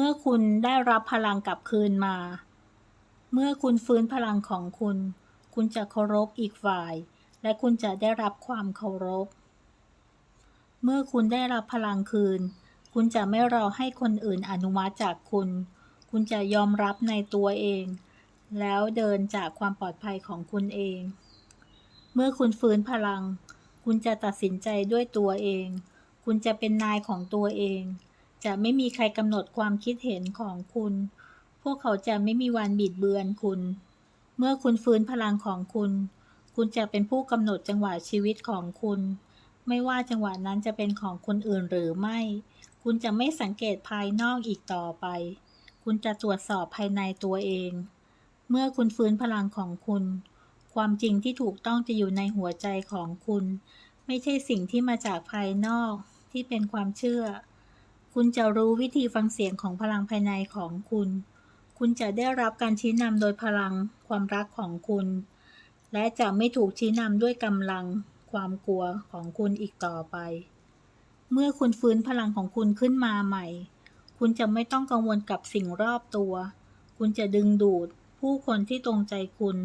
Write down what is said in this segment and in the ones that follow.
เมื่อคุณได้รับพลังกลับคืนมา เมื่อคุณฟื้นพลังของคุณ คุณจะเคารพอีกฝ่าย และคุณจะได้รับความเคารพ เมื่อคุณได้รับพลังคืน คุณจะไม่รอให้คนอื่นอนุมัติจากคุณ คุณจะยอมรับในตัวเอง แล้วเดินจากความปลอดภัยของคุณเอง เมื่อคุณฟื้นพลัง คุณจะตัดสินใจด้วยตัวเอง คุณจะเป็นนายของตัวเอง จะไม่มีใครกำหนดความคิดเห็นของคุณ พวกเขาจะไม่มีวันบิดเบือนคุณ เมื่อคุณฟื้นพลังของคุณ คุณจะเป็นผู้กำหนดจังหวะชีวิตของคุณ ไม่ว่าจังหวะนั้นจะเป็นของคนอื่นหรือไม่ คุณจะไม่สังเกตภายนอกอีกต่อไป คุณจะตรวจสอบภายในตัวเอง เมื่อคุณฟื้นพลังของคุณ ความจริงที่ถูกต้องจะอยู่ในหัวใจของคุณ ไม่ใช่สิ่งที่มาจากภายนอกที่เป็นความเชื่อ คุณจะรู้วิธีฟังเสียงของพลังภายในของคุณ คุณจะได้รับการชี้นำโดยพลังความรักของคุณ และจะไม่ถูกชี้นำด้วยกำลังความกลัวของคุณอีกต่อไป เมื่อคุณฟื้นพลังของคุณขึ้นมาใหม่ คุณจะไม่ต้องกังวลกับสิ่งรอบตัว คุณจะดึงดูดผู้คนที่ตรงใจคุณ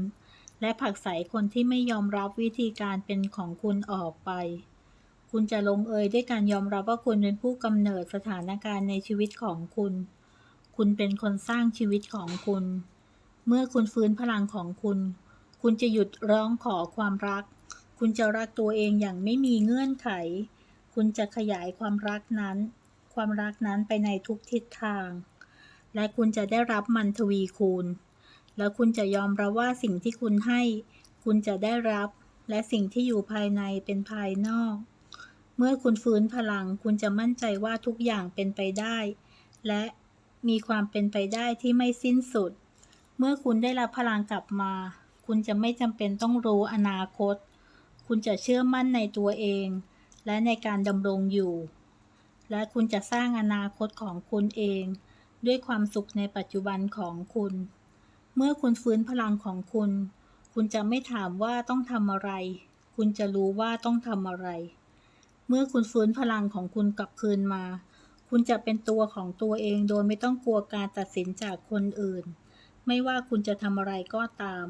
และผลักไสคนที่ไม่ยอมรับวิธีการเป็นของคุณออกไป คุณจะลงเอยด้วยการยอมรับว่าคุณเป็นผู้กำเนิดสถานการณ์ในชีวิตของคุณ คุณเป็นคนสร้างชีวิตของคุณ เมื่อคุณฟื้นพลังของคุณ คุณจะหยุดร้องขอความรัก คุณจะรักตัวเองอย่างไม่มีเงื่อนไข คุณจะขยายความรักนั้น ความรักนั้นไปในทุกทิศทาง และคุณจะได้รับมันทวีคูณ แล้วคุณจะยอมรับว่าสิ่งที่คุณให้ คุณจะได้รับ และสิ่งที่อยู่ภายในเป็นภายนอก เมื่อคุณฟื้นพลังคุณจะมั่นใจว่าทุกอย่างเป็นไปได้ และมีความเป็นไปได้ที่ไม่สิ้นสุด เมื่อคุณได้รับพลังกลับมา คุณจะไม่จำเป็นต้องรู้อนาคต คุณจะเชื่อมั่นในตัวเอง และในการดำรงอยู่ และคุณจะสร้างอนาคตของคุณเอง ด้วยความสุขในปัจจุบันของคุณ เมื่อคุณฟื้นพลังของคุณ คุณจะไม่ถามว่าต้องทำอะไร คุณจะรู้ว่าต้องทำอะไร เมื่อคุณฟื้นพลังของคุณกลับคืนมา คุณจะเป็นตัวของตัวเองโดยไม่ต้องกลัวการตัดสินจากคนอื่น ไม่ว่าคุณจะทำอะไรก็ตาม